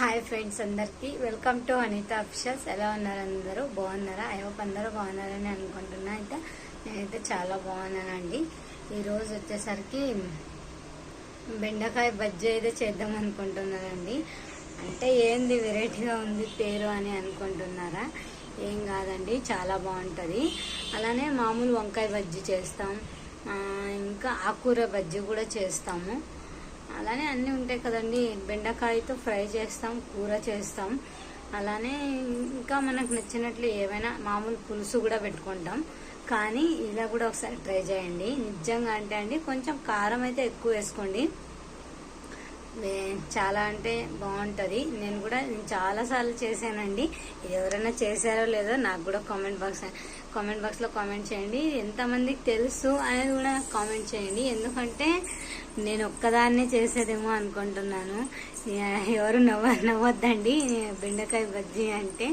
Hi friends అందరికీ welcome to Anitha officials ఎలా ఉన్నారు అందరూ? బాగున్నారా? ఐ హోప్ అందరూ బాగున్నారని అనుకుంటున్నా. అయితే నేనైతే చాలా బాగున్నానండి. ఈరోజు వచ్చేసరికి బెండకాయ బజ్జీ అయితే చేద్దాం అనుకుంటున్నానండి. అంటే ఏంది వెరైటీగా ఉంది పేరు అని అనుకుంటున్నారా? ఏం కాదండి చాలా బాగుంటుంది. అలానే మామూలు వంకాయ బజ్జీ చేస్తాం. ఇంకా ఆకుకూర బజ్జీ కూడా చేస్తాము. అలానే అన్నీ ఉంటాయి కదండి. బెండకాయతో ఫ్రై చేస్తాం కూర చేస్తాం. అలానే ఇంకా మనకు నచ్చినట్లు ఏమైనా మామూలు పులుసు కూడా పెట్టుకుంటాం. కానీ ఇలా కూడా ఒకసారి ట్రై చేయండి. నిజంగా అంటే అండి కొంచెం కారం అయితే ఎక్కువ వేసుకోండి. చాలా అంటే బాగుంటుంది నేను కూడా నేను చాలాసార్లు చేశానండి. ఇది ఎవరైనా చేశారో లేదో నాకు కూడా కామెంట్ బాక్స్ కామెంట్ బాక్స్లో కామెంట్ చేయండి. ఎంతమందికి తెలుసు అనేది కూడా కామెంట్ చేయండి. ఎందుకంటే నేను ఒక్కదాన్నే చేసేదేమో అనుకుంటున్నాను. ఎవరు నవ్వ నవ్వద్దండి. బెండకాయ బజ్జీ అంటే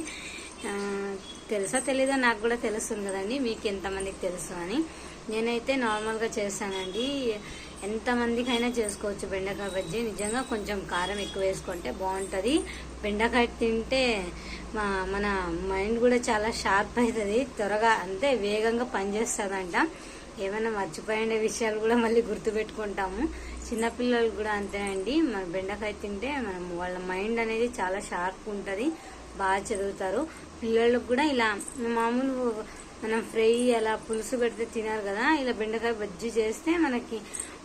తెలుసా తెలుసో తెలీదో నాకు కూడా తెలుస్తుంది కదండి. మీకు ఎంతమందికి తెలుసు అని. నేనైతే నార్మల్గా చేస్తానండి. ఎంతమందికైనా చేసుకోవచ్చు బెండకాయ బజ్జీ. నిజంగా కొంచెం కారం ఎక్కువ వేసుకుంటే బాగుంటుంది. బెండకాయ తింటే మా మన మైండ్ కూడా చాలా షార్ప్ అవుతుంది త్వరగా అంతే వేగంగా పనిచేస్తుందంట. ఏమైనా మర్చిపోయే విషయాలు కూడా మళ్ళీ గుర్తుపెట్టుకుంటాము. చిన్నపిల్లలు కూడా అంతేనండి మన బెండకాయ తింటే మనం వాళ్ళ మైండ్ అనేది చాలా షార్ప్ ఉంటుంది. బాగా చదువుతారు. పిల్లలకు కూడా ఇలా మామూలు మనం ఫ్రై అలా పులుసు పెడితే తినారు కదా ఇలా బెండకాయ బజ్జీ చేస్తే మనకి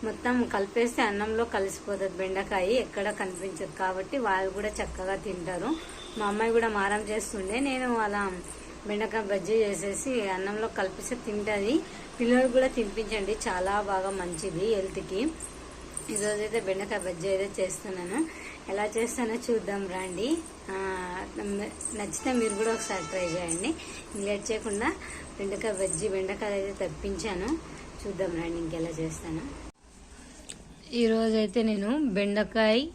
మొత్తం కలిపేస్తే అన్నంలో కలిసిపోతుంది బెండకాయ ఎక్కడ కనిపించదు కాబట్టి వాళ్ళు కూడా చక్కగా తింటారు. మా అమ్మాయి కూడా మారం చేస్తుండే నేను అలా బెండకాయ బజ్జీ చేసేసి అన్నంలో కలిపిస్తే తింటుంది. పిల్లలు కూడా తినిపించండి చాలా బాగా మంచిది హెల్త్కి ఈరోజైతే బెండకాయ బజ్జీ అయితే చేస్తున్నాను. ఎలా చేస్తానో చూద్దాం రండి. నచ్చితే మీరు కూడా ఒకసారి ట్రై చేయండి. లేట్ చేయకుండా బెండకాయ బజ్జీ బెండకాయలు అయితే తప్పించాను. చూద్దాం రండి ఇంకెలా చేస్తాను. ఈరోజు అయితే నేను బెండకాయ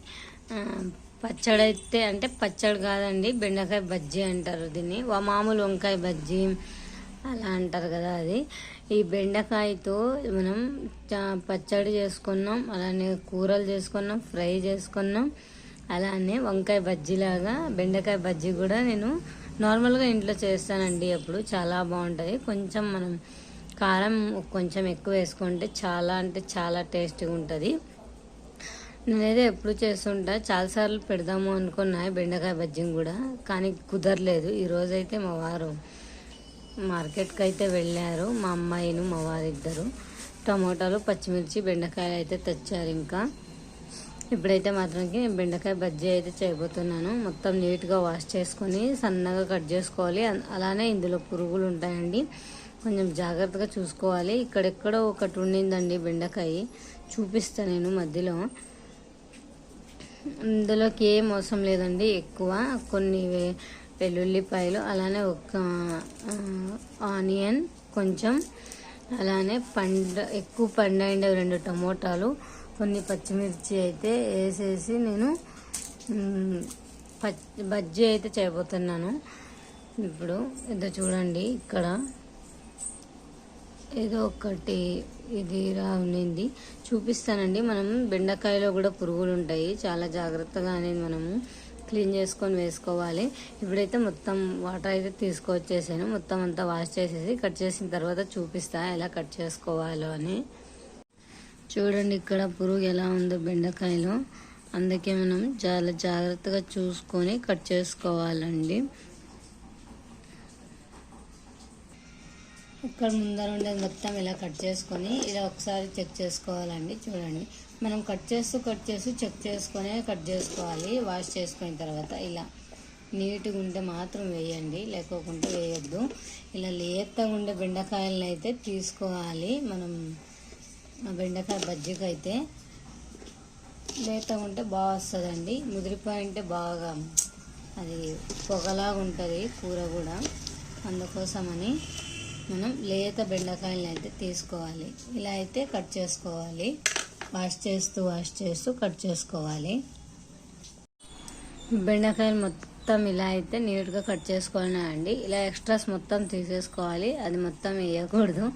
పచ్చడి అయితే అంటే పచ్చడి కాదండి బెండకాయ బజ్జీ అంటారు దీన్ని. వా- మామూలు వంకాయ బజ్జీ అలా అంటారు కదా అది. ఈ బెండకాయతో మనం చా- పచ్చడి చేసుకున్నాం అలానే కూరలు చేసుకున్నాం ఫ్రై చేసుకున్నాం అలానే వంకాయ బజ్జీలాగా బెండకాయ బజ్జీ కూడా నేను నార్మల్గా ఇంట్లో చేస్తానండి అప్పుడు చాలా బాగుంటుంది. కొంచెం మనం కారం కొంచెం ఎక్కువ వేసుకుంటే చాలా అంటే చాలా టేస్టీగా ఉంటుంది. నేనైతే ఎప్పుడు చేస్తుంటా. చాలాసార్లు పెడదాము అనుకున్నా బెండకాయ బజ్జీని కూడా కానీ కుదరలేదు. ఈరోజైతే మా వారు మార్కెట్కి అయితే వెళ్ళారు. మా అమ్మాయిను మా వారిద్దరు. టమోటాలు పచ్చిమిర్చి బెండకాయలు అయితే తెచ్చారు ఇంకా. ఇప్పుడైతే మాత్రంకి బెండకాయ బజ్జీ అయితే చేయబోతున్నాను. మొత్తం నీట్గా వాష్ చేసుకొని సన్నగా కట్ చేసుకోవాలి. అలానే ఇందులో పురుగులు ఉంటాయండి. కొంచెం జాగ్రత్తగా చూసుకోవాలి. ఇక్కడెక్కడో ఒకటి ఉండిందండి బెండకాయ. చూపిస్తా నేను మధ్యలో. ఇందులోకి ఏం అవసరం లేదండి ఎక్కువ. కొన్ని వెల్లుల్లిపాయలు అలానే ఒక ఆనియన్ కొంచెం అలానే పండ ఎక్కువ పండైన రెండు టమోటాలు కొన్ని పచ్చిమిర్చి అయితే వేసేసి నేను మ్, బజ్జీ అయితే చేయబోతున్నాను. ఇప్పుడు ఇదో చూడండి ఇక్కడ. ఏదో ఒకటి ఇది రానింది చూపిస్తానండి. మనం బెండకాయలో కూడా పురుగులు ఉంటాయి చాలా జాగ్రత్తగా అనేది మనము క్లీన్ చేసుకొని వేసుకోవాలి. ఇప్పుడైతే మొత్తం వాటర్ అయితే తీసుకొచ్చేసాను. మొత్తం అంతా వాష్ చేసేసి కట్ చేసిన తర్వాత చూపిస్తా ఎలా కట్ చేసుకోవాలో అని. చూడండి ఇక్కడ పురుగు ఎలా ఉందో బెండకాయలో. అందుకే మనం చాలా జాగ్రత్తగా చూసుకొని కట్ చేసుకోవాలండి. ఇక్కడ ముందర ఉండేది మొత్తం ఇలా కట్ చేసుకొని ఇలా ఒకసారి చెక్ చేసుకోవాలండి చూడండి. మనం కట్ చేస్తూ కట్ చేస్తూ చెక్ చేసుకొని కట్ చేసుకోవాలి వాష్ చేసుకున్న తర్వాత ఇలా నీట్గా ఉంటే మాత్రం వేయండి లేకోకుండా వేయొద్దు. ఇలా లేతగా ఉండే బెండకాయలను అయితే తీసుకోవాలి మనం ఆ బెండకాయ బజ్జికి అయితే లేతగా ఉంటే బాగా వస్తుందండి ముదిరిపోయి ఉంటే బాగా అది పొగలాగా ఉంటుంది కూర కూడా. అందుకోసమని మనం లేత బెండకాయలను అయితే తీసుకోవాలి. ఇలా అయితే కట్ చేసుకోవాలి. వాష్ చేస్తూ వాష్ చేస్తూ కట్ చేసుకోవాలి. బెండకాయలు మొత్తం ఇలా అయితే నీట్గా కట్ చేసుకోవాలండి. ఇలా ఎక్స్ట్రాస్ మొత్తం తీసేసుకోవాలి. అది మొత్తం వేయకూడదు.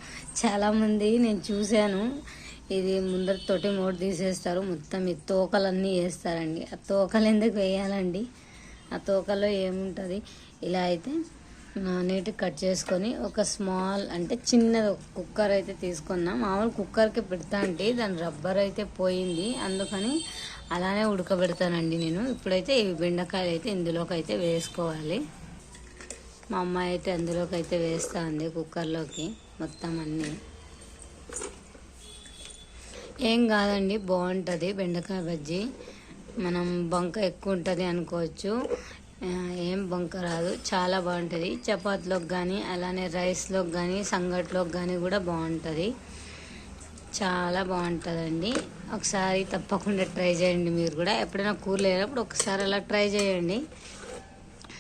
చాలామంది నేను చూశాను. ఇది ముందర తోటి మూడు తీసేస్తారు. మొత్తం ఈ తోకలన్నీ వేస్తారండి. ఆ తోకలు ఎందుకు వేయాలండి? ఆ తోకలో ఏముంటుంది? ఇలా అయితే నీట్గా కట్ చేసుకొని ఒక స్మాల్ అంటే చిన్నది కుక్కర్ అయితే తీసుకున్నా. మామూలు కుక్కర్కి పెడతా అంటే దాని రబ్బర్ అయితే పోయింది. అందుకని అలానే ఉడకబెడతానండి నేను. ఇప్పుడైతే ఈ బెండకాయలు అయితే ఇందులోకి అయితే వేసుకోవాలి. మా అమ్మాయి అయితే అందులోకి అయితే వేస్తా ఉంది కుక్కర్లోకి మొత్తం అన్నీ. ఏం కాదండి బాగుంటుంది బెండకాయ బజ్జీ. మనం బంక ఎక్కువ ఉంటుంది అనుకోవచ్చు. ఏం బొంక రాదు. చాలా బాగుంటుంది. చపాతీలోకి కానీ అలానే రైస్లోకి కానీ సంగట్లోకి కానీ కూడా బాగుంటుంది. చాలా బాగుంటుందండి. ఒకసారి తప్పకుండా ట్రై చేయండి మీరు కూడా. ఎప్పుడైనా కూర లేనప్పుడు ఒకసారి అలా ట్రై చేయండి.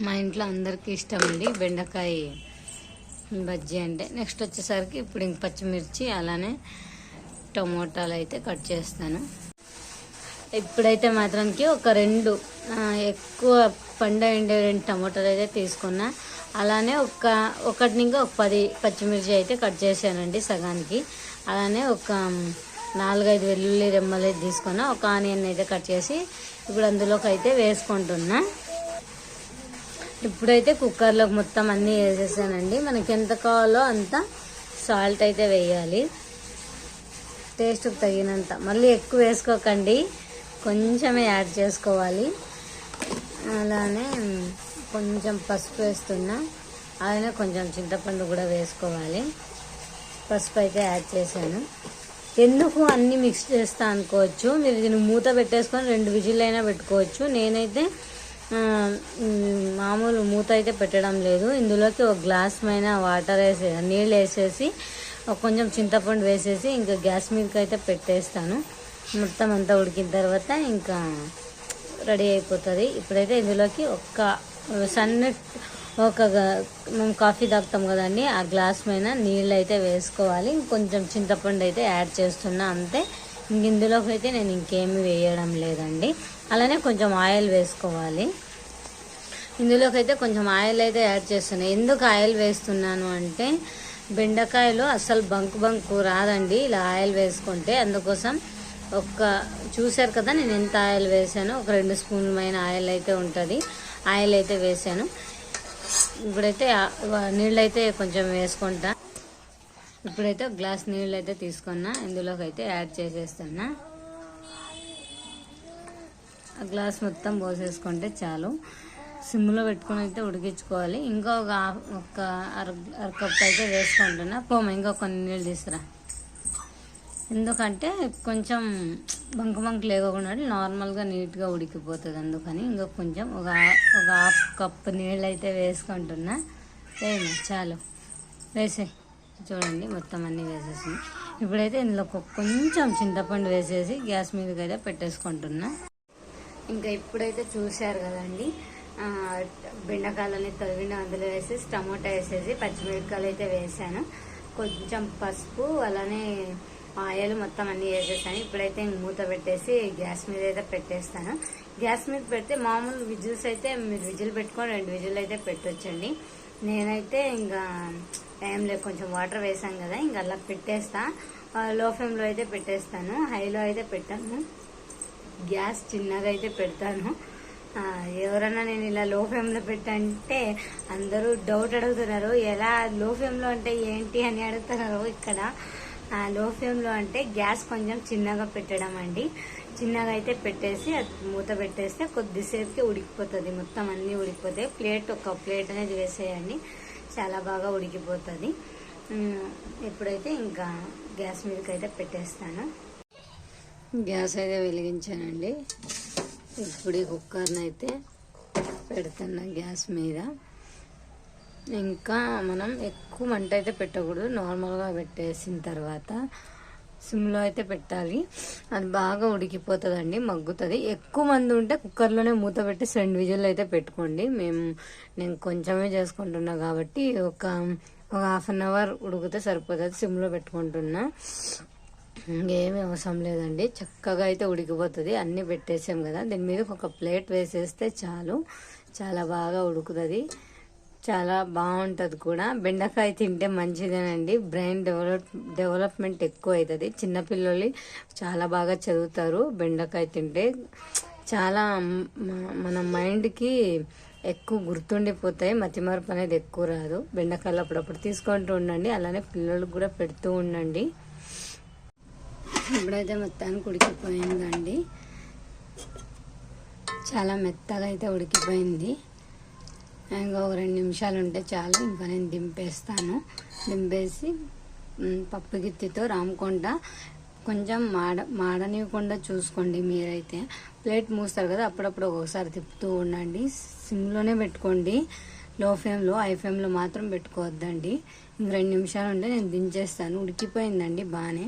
మా ఇంట్లో అందరికీ ఇష్టం అండి బెండకాయ బజ్జీ అంటే. నెక్స్ట్ వచ్చేసరికి ఇప్పుడు ఇంక పచ్చిమిర్చి అలానే టమోటాలు అయితే కట్ చేస్తాను. ఇప్పుడైతే మాత్రానికి ఒక రెండు ఎక్కువ పండు అండ్ రెండు టమోటాలు అయితే తీసుకున్నా. అలానే ఒక ఒకటి ఇంకా ఒక పది పచ్చిమిర్చి అయితే కట్ చేశానండి సగానికి. అలానే ఒక నాలుగైదు వెల్లుల్లి రెమ్మలు అయితే తీసుకున్నా. ఒక ఆనియన్ అయితే కట్ చేసి ఇప్పుడు అందులోకి అయితే వేసుకుంటున్నా. ఇప్పుడైతే కుక్కర్లోకి మొత్తం అన్నీ వేసేసానండి. మనకి ఎంత కావాలో అంత సాల్ట్ అయితే వేయాలి. టేస్ట్కి తగినంత. మళ్ళీ ఎక్కువ వేసుకోకండి. కొంచెమే యాడ్ చేసుకోవాలి. అలానే కొంచెం పసుపు వేస్తున్నా. అలానే కొంచెం చింతపండు కూడా వేసుకోవాలి. పసుపు అయితే యాడ్ చేశాను. ఎందుకు అన్నీ మిక్స్ చేస్తా అనుకోవచ్చు? మీరు దీన్ని మూత పెట్టేసుకొని రెండు విజిల్ అయినా పెట్టుకోవచ్చు. నేనైతే మామూలు మూత అయితే పెట్టడం లేదు. ఇందులోకి ఒక గ్లాస్ పైన వాటర్ వేసే నీళ్ళు వేసేసి కొంచెం చింతపండు వేసేసి ఇంకా గ్యాస్ మీదకి అయితే పెట్టేస్తాను. మొత్తం అంతా ఉడికిన తర్వాత ఇంకా రెడీ అయిపోతుంది. ఇప్పుడైతే ఇందులోకి ఒక్క సన్న ఒక గ- మేము కాఫీ తాగుతాం కదండి. ఆ గ్లాస్ పైన నీళ్ళు అయితే వేసుకోవాలి. ఇంకొంచెం చింతపండు అయితే యాడ్ చేస్తున్నా అంతే. ఇంక ఇందులోకి అయితే నేను ఇంకేమి వేయడం లేదండి. అలానే కొంచెం ఆయిల్ వేసుకోవాలి. ఇందులోకి అయితే కొంచెం ఆయిల్ అయితే యాడ్ చేస్తున్నాను ఎందుకు ఆయిల్ వేస్తున్నాను అంటే బెండకాయలు అసలు బంకు బంకు రాదండి. ఇలా ఆయిల్ వేసుకుంటే అందుకోసం ఒక చూశారు కదా నేను ఎంత ఆయిల్ వేసాను ఒక రెండు స్పూన్ల పైన ఆయిల్ అయితే ఉంటుంది. ఆయిల్ అయితే వేసాను. ఇప్పుడైతే నీళ్ళైతే నీళ్ళు అయితే కొంచెం వేసుకుంటా. ఇప్పుడైతే ఒక గ్లాస్ నీళ్ళు అయితే తీసుకున్నా. ఇందులోకి అయితే యాడ్ చేసేస్తున్నా. ఆ గ్లాస్ మొత్తం పోసేసుకుంటే చాలు. సిమ్లో పెట్టుకొని అయితే ఉడికించుకోవాలి. ఇంకా ఒక ఒక అర అర కప్ అయితే వేసుకుంటున్నా. పోమ ఇంకా కొన్ని నీళ్ళు తీసుకురా. ఎందుకంటే కొంచెం బంకు బంకు లేకుండా నార్మల్గా నీట్గా ఉడికిపోతుంది అందుకని ఇంకా కొంచెం ఒక ఒక హాఫ్ కప్ నీళ్ళు అయితే వేసుకుంటున్నా. ఏమి చాలు. వేసే చూడండి మొత్తం అన్నీ వేసేసింది ఇప్పుడైతే ఇందులో కొంచెం చింతపండు వేసేసి గ్యాస్ మీదకి అయితే పెట్టేసుకుంటున్నా. ఇంకా ఇప్పుడైతే చూశారు కదండి బెండకాయలని తరిగిన అందులో వేసేసి టమోటా వేసేసి పచ్చిమిరపకాయలు అయితే వేసాను. కొంచెం పసుపు అలానే ఆయిల్ మొత్తం అన్ని వేసేసాను ఇప్పుడైతే ఇంక మూత పెట్టేసి గ్యాస్ మీద అయితే పెట్టేస్తాను. గ్యాస్ మీద పెడితే మామూలు విజిల్స్ అయితే మీరు విజిల్ పెట్టుకొని రెండు విజిల్ అయితే పెట్టొచ్చండి. నేనైతే ఇంకా టైం లేదు కొంచెం వాటర్ వేసాం కదా ఇంకా అలా పెట్టేస్తా. లో ఫ్లేమ్లో అయితే పెట్టేస్తాను హైలో అయితే పెట్టాను. గ్యాస్ చిన్నగా అయితే పెడతాను. ఎవరన్నా నేను ఇలా లో ఫ్లేమ్లో పెట్టంటే అందరూ డౌట్ అడుగుతున్నారు ఎలా లో ఫ్లేమ్లో అంటే ఏంటి అని అడుగుతున్నారు ఇక్కడ. లో ఫ్లేమ్లో అంటే గ్యాస్ కొంచెం చిన్నగా పెట్టడం అండి. చిన్నగా అయితే పెట్టేసి మూత పెట్టేస్తే కొద్దిసేపుకి ఉడికిపోతుంది. మొత్తం అన్నీ ఉడికిపోతాయి. ప్లేట్ ఒక ప్లేట్ అనేది వేసేయండి. చాలా బాగా ఉడికిపోతుంది. ఎప్పుడైతే ఇప్పుడైతే ఇంకా గ్యాస్ మీదకి అయితే పెట్టేస్తాను. గ్యాస్ అయితే వెలిగించానండి. ఇప్పుడు ఈ కుక్కర్ని అయితే పెడుతున్నా గ్యాస్ మీద. ఇంకా మనం ఎక్కువ మంట అయితే పెట్టకూడదు. నార్మల్గా పెట్టేసిన తర్వాత సిమ్లో అయితే పెట్టాలి. అది బాగా ఉడికిపోతుందండి మగ్గుతుంది. ఎక్కువ మంది ఉంటే కుక్కర్లోనే మూత పెట్టి రెండు విజిల్ అయితే పెట్టుకోండి. మేము నేను కొంచెమే చేసుకుంటున్నా కాబట్టి ఒక ఒక హాఫ్ అన్ అవర్ ఉడికితే సరిపోతుంది సిమ్లో పెట్టుకుంటున్నా. ఇంకేమి అవసరం లేదండి. చక్కగా అయితే ఉడికిపోతుంది. అన్నీ పెట్టేసాం కదా. దీని మీద ఒక ప్లేట్ వేసేస్తే చాలు. చాలా బాగా ఉడుకుతుంది. చాలా బాగుంటుంది కూడా. బెండకాయ తింటే మంచిదేనండి. బ్రెయిన్ డెవలప్ డెవలప్మెంట్ ఎక్కువ అవుతుంది చిన్నపిల్లలు చాలా బాగా చదువుతారు బెండకాయ తింటే. చాలా మన మైండ్కి ఎక్కువ గుర్తుండిపోతాయి. మతిమరుపు అనేది ఎక్కువ రాదు. బెండకాయలు అప్పుడప్పుడు తీసుకుంటూ ఉండండి. అలానే పిల్లలకు కూడా పెడుతూ ఉండండి. ఇప్పుడైతే మొత్తానికి ఉడికిపోయిందండి. చాలా మెత్తగా అయితే ఉడికిపోయింది. ఇంకా ఒక రెండు నిమిషాలు ఉంటే చాలు. ఇంకా నేను దింపేస్తాను. దింపేసి పప్పు గిత్తితో రామకుండా కొంచెం మాడ మాడనివ్వకుండా చూసుకోండి మీరైతే. ప్లేట్ మూస్తారు కదా అప్పుడప్పుడు ఒక్కొక్కసారి తిప్పుతూ ఉండండి. సిమ్లోనే పెట్టుకోండి. లో ఫ్లేమ్లో హై ఫ్లేమ్లో మాత్రం పెట్టుకోవద్దండి. ఇంక రెండు నిమిషాలు ఉంటే నేను దించేస్తాను. ఉడికిపోయిందండి బాగానే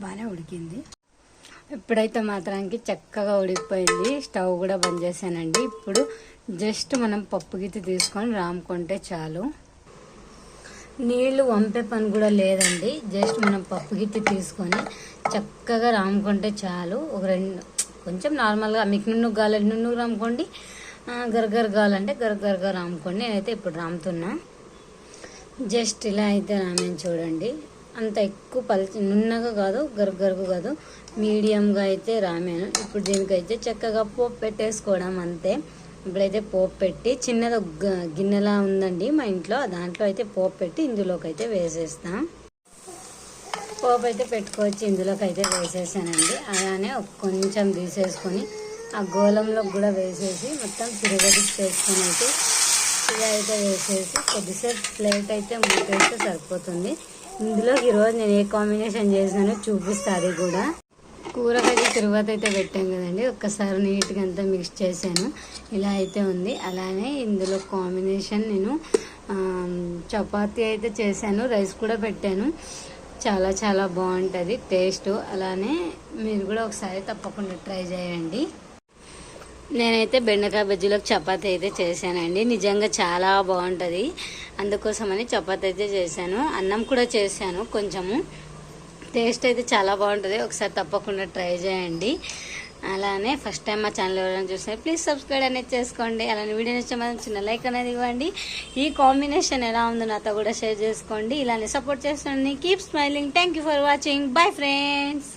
బాగానే ఉడికింది. ఎప్పుడైతే మాత్రానికి చక్కగా ఉడికిపోయింది. స్టవ్ కూడా బంద్ చేశానండి. ఇప్పుడు జస్ట్ మనం పప్పు గిత్తి తీసుకొని రాముకుంటే చాలు. నీళ్ళు వంపే పని కూడా లేదండి. జస్ట్ మనం పప్పు గిత్తి తీసుకొని చక్కగా రాముకుంటే చాలు. ఒక రెండు కొంచెం నార్మల్గా మీకు నున్ను గాలి నున్ను రాముకోండి. గరగర కావాలంటే గరగరగా రాముకోండి. నేనైతే ఇప్పుడు రాముతున్నా. జస్ట్ ఇలా అయితే రామేను చూడండి. అంత ఎక్కువ పలిచి నున్నగా కాదు గరగరకు కాదు మీడియంగా అయితే రామాను ఇప్పుడు దీనికైతే చక్కగా పోపు పెట్టేసుకోవడం అంతే. ఇప్పుడైతే పోపు పెట్టి చిన్నది ఒక గిన్నెలా ఉందండి మా ఇంట్లో దాంట్లో అయితే పోపు పెట్టి ఇందులోకి అయితే వేసేస్తాం. పోపు అయితే పెట్టుకోవచ్చు ఇందులోకి అయితే వేసేసానండి. అలానే కొంచెం తీసేసుకొని ఆ గోళంలోకి కూడా వేసేసి మొత్తం తిరగదిచ్చేసుకొని అయితే ఇలా అయితే వేసేసి కొద్దిసేపు ప్లేట్ అయితే మూతేస్తే సరిపోతుంది. ఇందులో ఈరోజు నేను ఏ కాంబినేషన్ చేసినానో చూపిస్తా అది కూడా. కూరకైతే తరువాత అయితే పెట్టాం కదండి. ఒక్కసారి నీట్గా అంతా మిక్స్ చేశాను. ఇలా అయితే ఉంది. అలానే ఇందులో కాంబినేషన్ నేను చపాతీ అయితే చేశాను. రైస్ కూడా పెట్టాను. చాలా చాలా బాగుంటుంది. టేస్ట్. అలానే మీరు కూడా ఒకసారి తప్పకుండా ట్రై చేయండి. నేనైతే బెండకాయ బజ్జీలో చపాతీ అయితే చేశానండి. నిజంగా చాలా బాగుంటుంది. అందుకోసమని చపాతీ అయితే చేశాను. అన్నం కూడా చేశాను కొంచెము. టేస్ట్ అయితే చాలా బాగుంటుంది. ఒకసారి తప్పకుండా ట్రై చేయండి. అలానే ఫస్ట్ టైం మా ఛానల్ ఎవరైనా చూస్తే ప్లీజ్ సబ్స్క్రైబ్ అనేది చేసుకోండి. అలానే వీడియో నచ్చే మాత్రం చిన్న లైక్ అనేది ఇవ్వండి. ఈ కాంబినేషన్ ఎలా ఉందో నాతో కూడా షేర్ చేసుకోండి. ఇలానే support చేస్తుండీ keep smiling thank you for watching bye friends